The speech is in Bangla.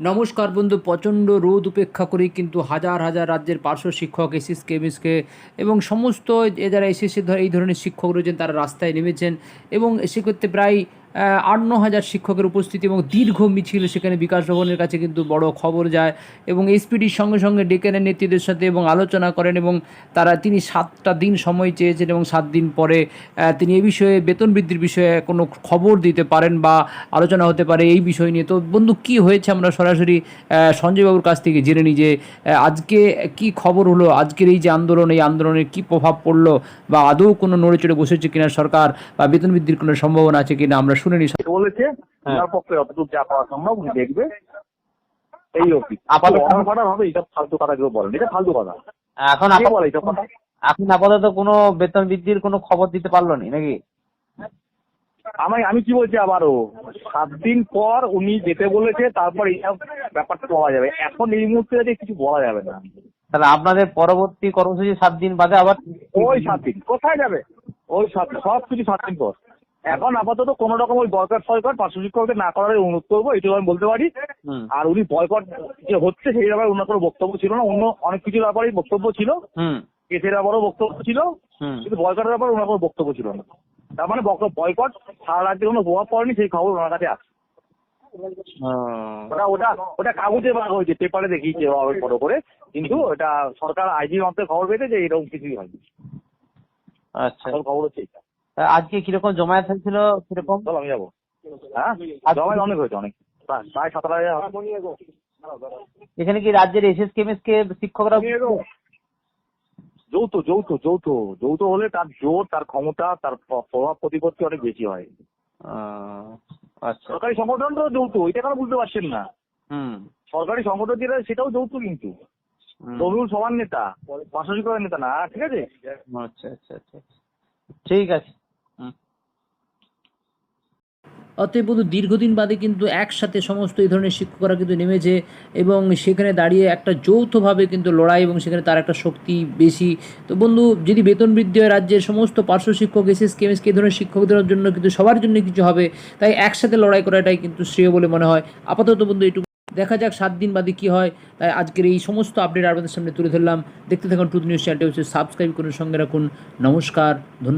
নমস্কার বন্ধু, প্রচণ্ড রোদ উপেক্ষা করেই কিন্তু হাজার হাজার রাজ্যের পার্শ্ব শিক্ষক এসিস কেমিসকে এবং সমস্ত যারা এসএসসি এই ধরনের শিক্ষক রয়েছেন তারা রাস্তায় নেমেছেন এবং সেক্ষেত্রে প্রায় আট ন হাজার শিক্ষকের উপস্থিতি এবং দীর্ঘ মিছিল সেখানে বিকাশ ভবনের কাছে কিন্তু বড় খবর যায় এবং এসপিডির সঙ্গে সঙ্গে ডেকে নেন নেতৃত্বের সাথে এবং আলোচনা করেন এবং তারা তিনি সাতটা দিন সময় চেয়েছেন এবং সাত দিন পরে তিনি এ বিষয়ে বেতন বৃদ্ধির বিষয়ে কোনো খবর দিতে পারেন বা আলোচনা হতে পারে এই বিষয় নিয়ে। তো বন্ধু, কি হয়েছে? আমরা সরাসরি সঞ্জয়বাবুর কাছ থেকে জেনে নিই যে আজকে কি খবর হলো? আজকের এই যে আন্দোলন, এই আন্দোলনের কি প্রভাব পড়ল বা আদৌ কোনো নড়ে চড়ে বসেছে কিনা সরকার বা বেতন বৃদ্ধির কোনো সম্ভাবনা আছে কিনা আমরা শুনে নিই বলেছে হ্যাঁ। তার পক্ষে যতটুকু যা পাওয়া সম্ভব উনি দেখবে। এই অবধি। আপাতত- কথা হবে এটা ফালতু কথা কেউ বলেন। এটা ফালতু কথা। এখন বলে এইসব কথা? এখন আপাতত কোনো বেতন বৃদ্ধির কোনো খবর দিতে পারল নি নাকি? আমি আমি কি বলছি আবারও? সাত দিন পর উনি যেতে বলেছে তারপর এই সব ব্যাপারটা বলা যাবে। এখন এই মুহূর্তে কিছু বলা যাবে না। তাহলে আপনাদের পরবর্তী কর্মসূচি সাত দিন বাদে আবার ওই সাত দিন। কোথায় যাবে? ওই সাত সব কিছু সাত দিন পর। এখন আপাতত কোন রকম ওই বয়কট ফয়কট পার্শ্ব শিক্ষকদের না করার অনুরোধ করব এটুকু আমি বলতে পারি। আর উনি বয়কট যে হচ্ছে সেই ব্যাপারে অন্য কোনো বক্তব্য ছিল না অন্য অনেক কিছুর ব্যাপারেই বক্তব্য ছিল। হুম। কেসের ব্যাপারেও বক্তব্য ছিল কিন্তু বয়কটের ব্যাপারে ওনার কোনো বক্তব্য ছিল না। তার মানে বয়কট সারা রাজ্যে কোনো প্রভাব পড়েনি সেই খবর ওনার কাছে আছে। ওটা ওটা ওটা কাগজে বাঁকা হয়েছে পেপারে দেখিয়েছে বড় করে কিন্তু ওটা সরকার আইজি মাত্র খবর পেয়েছে যে এরকম কিছুই হয়নি। আচ্ছা। খবর হচ্ছে এটা আজকে কীরকম জমায়েত হয়েছিল কীরকম? চল আমি যাব। হ্যাঁ? জমায় অনেক হয়েছে অনেক। প্রায় সতেরো হাজার এখানে কি রাজ্যের এসএস কেমিস কে শিক্ষকরা যৌথ যৌথ যৌথ। যৌথ হলে তার জোর তার ক্ষমতা তার প্রভাব প্রতিপত্তি অনেক বেশি হয়। আচ্ছা। সরকারি সংগঠন তো যৌথ এটা কেন বুঝতে পারছেন না? হুম। সরকারি সংগঠন যেটা সেটাও যৌথ কিন্তু। হুম। সমান নেতা পাশাপাশি করার নেতা না ঠিক আছে? আচ্ছা আচ্ছা আচ্ছা। ঠিক আছে। অতএব বন্ধু, দীর্ঘদিন বাদে কিন্তু একসাথে সমস্ত এই ধরনের শিক্ষকরা কিন্তু নেমেছে এবং সেখানে দাঁড়িয়ে একটা যৌথভাবে কিন্তু লড়াই এবং সেখানে তার একটা শক্তি বেশি। তো বন্ধু, যদি বেতন বৃদ্ধি হয় রাজ্যের সমস্ত পার্শ্ব শিক্ষক এসএস কেমিএসকে এই ধরনের শিক্ষকদের জন্য কিন্তু সবার জন্য কিছু হবে। তাই একসাথে লড়াই করাটাই কিন্তু শ্রেয় বলে মনে হয়। আপাতত বন্ধু, এটুকু দেখা যাক সাত দিন বাদে কী হয়। তাই আজকের এই সমস্ত আপডেট আপনাদের সামনে তুলে ধরলাম। দেখতে থাকুন টুথ নিউজ চ্যানেলটি হচ্ছে সাবস্ক্রাইব করুন, সঙ্গে রাখুন। নমস্কার, ধন্যবাদ।